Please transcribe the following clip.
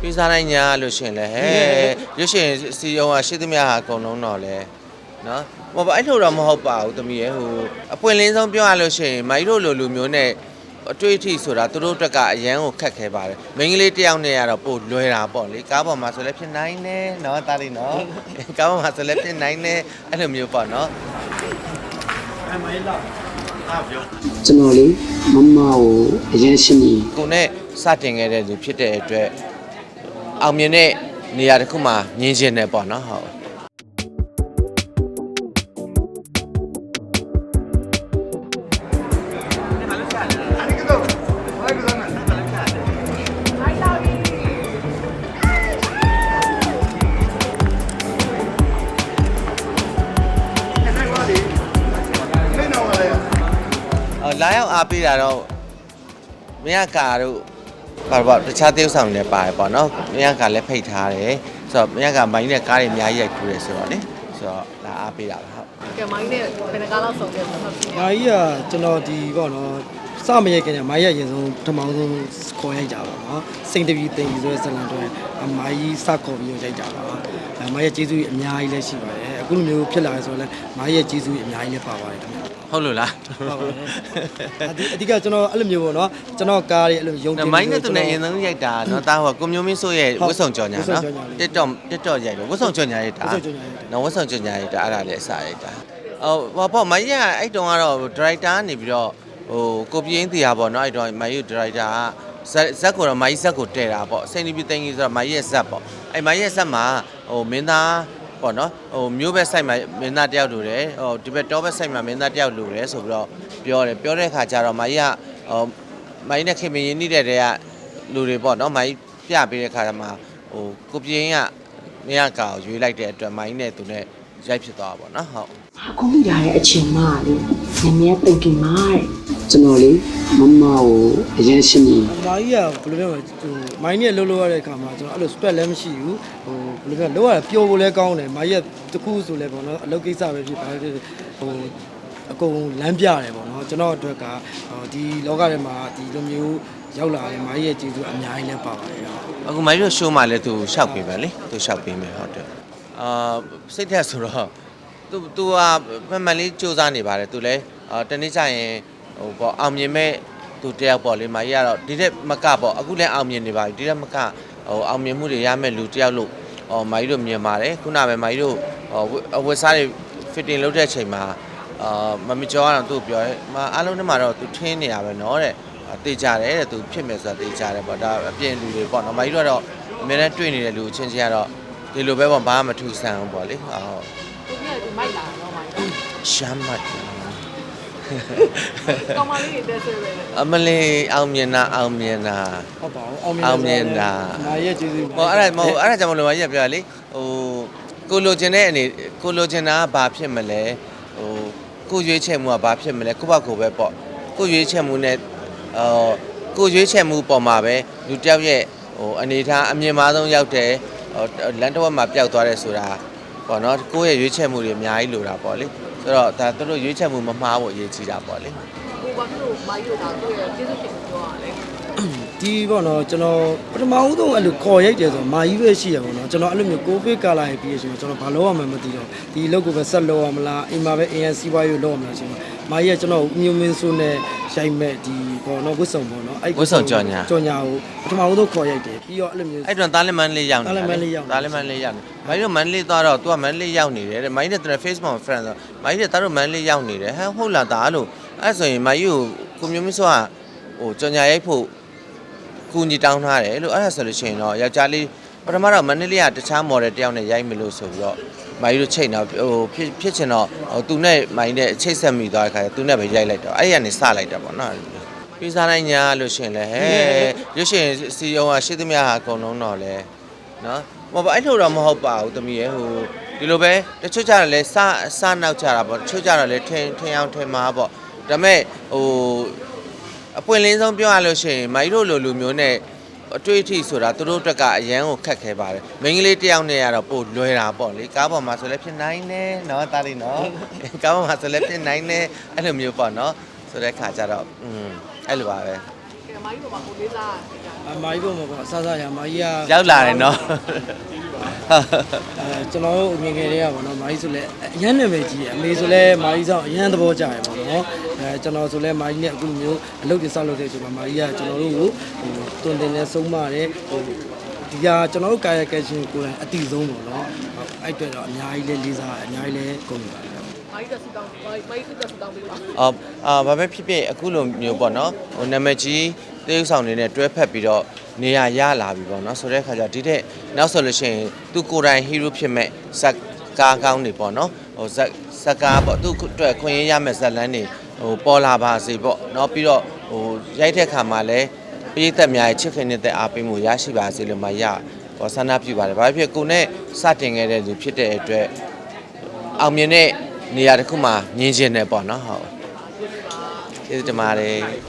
ပေးစားနိုင်ညာလို့ရှရင်လဲဟဲ့ရွှေရှင်စီယုံကရှိသမျှဟာအကုန်လုံးတော့လဲနော်ဟိုဘာအဲ့လိုတော့မဟုတ်ပါဘူးတမီးရဲ့ဟိုအပွင့်လင်းဆုံးပြောရလို့ရှရင်မိုက်တို့လိုလူမျိုးနဲ့အတွေ့အထိဆိုတာသူတို့အတွက်ကအရန်ကိုခက်ခဲပါတယ်မိန်းကလေးတစ်ယောက်နဲ့ကတော့ပို့လွယ်တာပေါ့လေကားပေါ်မှာဆိုလဲဖြစ်နိုင်တယ်နော်တားလိနော်ကားပေါ်မှာဆိုလဲဖြစ်နိုင်တယ်အဲ့လိုမျိုးပေါ့နော်ကျွန်တော်လေမမကိုအရင်ရှင်းနေကိုနဲ့စတင်ခဲ့တဲ့လူဖြစ်တဲ့အတွက် အောင်မြင်တဲ့နေရာတစ်ခုမှာမြင်ရှင်တယ်ပေါ့နော်ဟုတ်အော်လာရောက်အားပေးတာတော့မရကာတို့ ဘာဘာတခြားတရုပ်ဆောင်တွေလည်းပါတယ်ပေါ့နော်မရကာလည်းဖိတ်ထားတယ်ဆိုတော့မရကာမိုင်းနဲ့ကားတွေအများကြီးရိုက်ထူတယ်ဆိုတော့လေဆိုတော့လာအားပေးတာပါဟုတ်ကဲမိုင်းနဲ့ဘယ်နှကားလောက်ဆုံးခဲ့ဆိုတော့ဟုတ်ပြီ။မာကြီးကကျွန်တော်ဒီပေါ့နော်စမရိုက်ခင်ကမာကြီးကရင်ဆုံးပထမဆုံးခေါ်ရိုက်ကြပါတော့။စိန်တပီတင်ပြီးဆိုတဲ့ဇလန်တွေမာကြီးစခေါ်ပြီးရိုက်ကြပါ။အဲမာကြီးကျေးဇူးအများကြီးလည်းရှိပါတယ်။ အခုလိုမျိုးဖြစ်လာရဆိုတော့လည်းမာကြီးရဲ့ကျေးဇူးအများကြီးလည်းပါပါတယ်ခင်ဗျာဟုတ်လို့လား။ဟုတ်ပါတယ်။အဒီအဓိကကျွန်တော်အဲ့လိုမျိုးပေါ့နော်ကျွန်တော်ကားတွေအဲ့လိုယုံကြည်မိုင်းနဲ့သူနဲ့အရင်ဆုံးရိုက်တာနော်တာဟိုကိုမျိုးမင်းစိုးရဲ့ဝတ်ဆောင်ကြော်ညာဝတ်ဆုံနော်ကြော်ညာလေးတက်တော့တက်တော့ရိုက်တော့ဝတ်ဆောင်ကြော်ညာရိုက်တာဝတ်ဆောင်ကြော်ညာရိုက်တာနော်ဝတ်ဆောင်ကြော်ညာရိုက်တာအဲ့ဒါလည်းအစားရိုက်တာဟိုဘာပေါ့မိုင်းကအဲ့တုန်းကတော့ဒရိုက်တာနေပြီးတော့ဟိုကိုပြင်းတရားပေါ့နော်အဲ့တော့မိုင်းယူဒရိုက်တာကဇက်ဇက်ကိုတော့မိုင်းဇက်ကိုတည်တာပေါ့စိန်ဒီပီတင်ကြီးဆိုတော့မိုင်းရဲ့ဇက်ပေါ့အဲ့မိုင်းရဲ့ဇက်မှာဟိုမင်းသား ပေါ့နော်ဟိုမျိုးဘက်ဆိုင်မှာမင်းသားတယောက်လိုတယ်ဟိုဒီဘက်တောဘက်ဆိုင်မှာမင်းသားတယောက်လိုတယ်ဆိုပြီးတော့ပြောတယ်ပြောတဲ့အခါကျတော့မိုင်းကဟိုမိုင်းနဲ့ခင်မင်းရင်းနေတဲ့တည်းကလူတွေပေါ့နော်မိုင်းပြပေးတဲ့အခါမှာဟိုကိုပြင်းကမင်းကကာကိုရွေးလိုက်တဲ့အတွက်မိုင်းနဲ့သူနဲ့ရိုက်ဖြစ်သွားတာပေါ့နော်ဟုတ်အခုမိလာတဲ့အချိန်မှလေနည်းနည်းသိကင်မာတဲ့ ကျွန်တော်လေမမကိုအရင်ရှင်းနေ။မာကြီးကဘယ်လိုပြောမလဲဟိုမိုင်းနဲ့လှုပ်လှုပ်ရတဲ့အခါမှာကျွန်တော်အဲ့လို spread လည်းမရှိဘူး။ဟိုဘယ်လိုပြောလဲလောရပျော်ဖို့လည်းကောင်းတယ်။မာကြီးကတခုဆိုလည်းပေါ့နော်အလုပ်ကိစ္စပဲဖြစ်ပါဖြစ်ဟိုအကုန်လမ်းပြတယ်ပေါ့နော်ကျွန်တော်အတွက်ကဟိုဒီလောကထဲမှာဒီလိုမျိုးရောက်လာတယ်မာကြီးရဲ့ကျေးဇူးအများကြီးလည်းပါပါတယ်။အခုမိုင်းတို့ရှိုးမှလည်းသူရှောက်ပေးမယ်လေသူရှောက်ပေးမယ်ဟုတ်တယ်အာစိတ်သက်ဆိုတော့သူသူကမှန်မှန်လေးစူးစမ်းနေပါတယ်သူလည်းအာတနေ့ကျရင် ဟိုပေါ့အောင်မြင်မဲ့သူတယောက်ပေါ့လေမိုင်းကတော့ဒီတဲ့မကပေါ့အခုလည်းအောင်မြင်နေပါပြီဒီတဲ့မကဟိုအောင်မြင်မှုတွေရမဲ့လူတယောက်လို့ဟောမိုင်းတို့မြင်ပါတယ်ခုနပဲမိုင်းတို့ဟောအဝတ်စားတွေ fitting လုပ်တဲ့အချိန်မှာအာမမကျော်ကတော့သူ့ကိုပြောရဲမအားလုံးထဲမှာတော့သူထင်းနေရပဲเนาะတဲ့ တေးကြတယ်တဲ့သူဖြစ်မယ်ဆိုတာတေးကြတယ်ပေါ့ဒါအပြင်လူတွေပေါ့နော်မကြီးတို့ကတော့အများနဲ့တွေ့နေတဲ့လူချင်းချင်းကတော့ဒီလိုပဲပေါ့ဘာမှမထူဆန်းဘူးပေါ့လေဟုတ် ကိုကြီးကဒီမိုက်လာတော့မိုင်း ရှမ်းမတ် ကောင်မလေးတွေတက်ဆွဲပဲလေအမလေးအောင်မြင်တာအောင်မြင်တာဟုတ်ပါဘူးအောင်မြင်အောင်မြင်တာမာရဲ့ကျေးဇူးဟောအဲ့ဒါမဟုတ်အဲ့ဒါကြောင့်မလို့မကြီးကပြောလေဟိုကိုလိုချင်တဲ့အနေကိုလိုချင်တာကဘာဖြစ်မလဲဟိုကိုရွေးချယ်မှုကဘာဖြစ်မလဲကိုယ့်ဘက်ကိုပဲပေါ့ကိုရွေးချယ်မှုနဲ့အော်ကိုရွေးချယ်မှုပေါ်မှာပဲလူတစ်ယောက်ရဲ့ဟိုအနေထားအမြင်မာဆုံးရောက်တယ်ဟိုလန်တစ်ဝက်မှာပျောက်သွားတယ်ဆိုတာ ပေါ့နော်ကိုယ့်ရဲ့ရွေးချယ်မှုတွေအများကြီးလိုတာပေါ့လေဆိုတော့ဒါသူတို့ရွေးချယ်မှုမမှားဖို့အရေးကြီးတာပေါ့လေကိုဘာဖြစ်လို့မိုင်းတို့ဒါသူ့ရဲ့ကျေးဇူးတင်ပြောရလဲ ဒီပေါ့နော်ကျွန်တော်ပထမဦးဆုံးအဲ့လိုခေါ်ရိုက်တယ်ဆိုတော့မာကြီးပဲရှိရပေါ့နော်ကျွန်တော်အဲ့လိုမျိုးကိုဗစ်ကာလာရဲ့ပြီးရဆိုတော့ကျွန်တော်ဘာလုပ်ရမှန်းမသိတော့ဒီအလုပ်ကိုပဲဆက်လုပ်ရမလားအိမ်မှာပဲ ANC ဘွားရို့လုပ်ရမလားဆိုတော့မာကြီးကကျွန်တော်ဦးမျိုးမင်းစိုးနဲ့ရိုက်မဲ့ဒီပေါ့နော်ဝစ်စုံပေါ့နော်အဲ့ဝတ်ဆောင်ကြော်ညာကြော်ညာကိုပထမဦးဆုံးခေါ်ရိုက်တယ်ပြီးတော့အဲ့လိုမျိုးအဲ့တော့တာလီမန်လေးရောက်နေတာတာလီမန်လေးရောက်နေတာလီမန်လေးရောက်နေမိုင်းတို့မန်လေးသွားတော့ तू ကမန်လေးရောက်နေတယ်တဲ့မိုင်းနဲ့သူနဲ့ Facebook မှာ friend ဆိုမိုင်းနဲ့တာတို့မန်လေးရောက်နေတယ်ဟမ်ဟုတ်လားဒါလို့အဲ့ဆိုရင်မိုင်းကိုကိုမျိုးမင်းဆိုကဟိုကြော်ညာရိုက်ဖို့ ကူညီတောင်းထားတယ်လို့အဲ့ဒါဆိုလို့ရှိရင်တော့ယောက်ျားလေးပထမတော့မန်လေးကတခြား model တယောက်နဲ့ရိုက်မလို့ဆိုပြီးတော့မိုင်းတို့ချိန်တော့ဟိုဖြစ်ဖြစ်ချင်တော့ဟိုသူနဲ့မိုင်းနဲ့ချိတ်ဆက်မိသွားတဲ့ခါကျသူနဲ့ပဲရိုက်လိုက်တော့အဲ့ဒီကနေစလိုက်တာပေါ့နော်ပေးစားနိုင်ညာလို့ရှိရင်လဲဟဲ့ရွှေရှင်စီယုံကရှိသမျှဟာအကုန်လုံးတော့လဲနော်ဟိုဘာအဲ့လိုတော့မဟုတ်ပါဘူးတမီးရဲ့ဟိုဒီလိုပဲတချို့ကြတော့လဲစစနောက်ကြတာပေါ့တချို့ကြတော့လဲထင်ထင်အောင်ထင်မှာပေါ့ဒါပေမဲ့ဟို အပွင့်လင်းဆုံးပြောရလို့ရှိရင်မိုက်တို့လိုလူမျိုးနဲ့အတွေ့အထိဆိုတာသူတို့အတွက်ကအရန်ကိုခက်ခဲပါတယ်မိန်းကလေးတစ်ယောက်နဲ့ကတော့ပို့လွယ်တာပေါ့လေကားပေါ်မှာဆိုလဲဖြစ်နိုင်တယ်နော်တားလေးနော်ကားပေါ်မှာဆိုလဲဖြစ်နိုင်တယ်အဲ့လိုမျိုးပေါ့နော်ဆိုတဲ့ခါကျတော့อืมအဲ့လိုပါပဲကဲမိုမိုင်းပေါ်မှာကိုလေးစားနေတာအမာကြီးပုံမှာပေါ့အဆဆရမာကြီးကရောက်လာတယ်နော်အဲကျွန်တော်တို့ငယ်ငယ်လေးကပေါ့နော်မာကြီးဆိုလဲအရန်နာမည်ကြီးတယ်အမေဆိုလဲမာကြီးဆောင်အရန်သဘောကျတယ်ပေါ့ နော်အဲကျွန်တော်ဆိုလဲမာကြီးနဲ့အခုလိုမျိုးအလုပ်တွေဆောက်လုပ်တဲ့အချိန်မှာမာကြီးကကျွန်တော်တို့ကိုဟိုတွင်တင်နဲ့ဆုံးမတယ်ဟိုဒီဟာကျွန်တော်တို့ကာယကရှင်ကိုယ်တိုင်အတိဆုံးပေါ့နော်ဟုတ်အဲ့အတွက်တော့အများကြီးလေးလေးစားအများကြီးလေးကုန်ပါတယ်မိုင်းတက်စတောင်းမိုင်းမိုင်းတက်စတောင်းပေးပါအော်အာဘာပဲဖြစ်ဖြစ်အခုလိုမျိုးပေါ့နော်ဟိုနာမည်ကြီးတေးဥဆောင်နေနဲ့တွဲဖက်ပြီးတော့နေရာရလာပြီပေါ့နော်ဆိုတဲ့အခါကျဒီတဲ့နောက်ဆိုလို့ရှိရင်သူကိုယ်တိုင်ဟီးရိုးဖြစ်မဲ့ဇက်ကားကောင်းနေပေါ့နော်ဟိုဇက် ဇက်ကားပေါ့သူအတွက်ခွင့်ရရမဲ့ဇက်လန်းနေဟိုပေါ်လာပါစေပေါ့နော်ပြီးတော့ဟိုရိုက်တဲ့ခါမှာလည်းပြည်သက်များရဲ့ချစ်ခင်တဲ့အားပေးမှုရရှိပါစေလို့မရဟောဆန္ဒပြုပါတယ်ဘာဖြစ်ဖြစ်ကိုနဲ့စတင်ခဲ့တဲ့လူဖြစ်တဲ့အတွက်အောင်မြင်တဲ့နေရာတစ်ခုမှာမြင်ကျင်တယ်ပေါ့နော်ဟုတ်ကျေးဇူးတင်ပါတယ်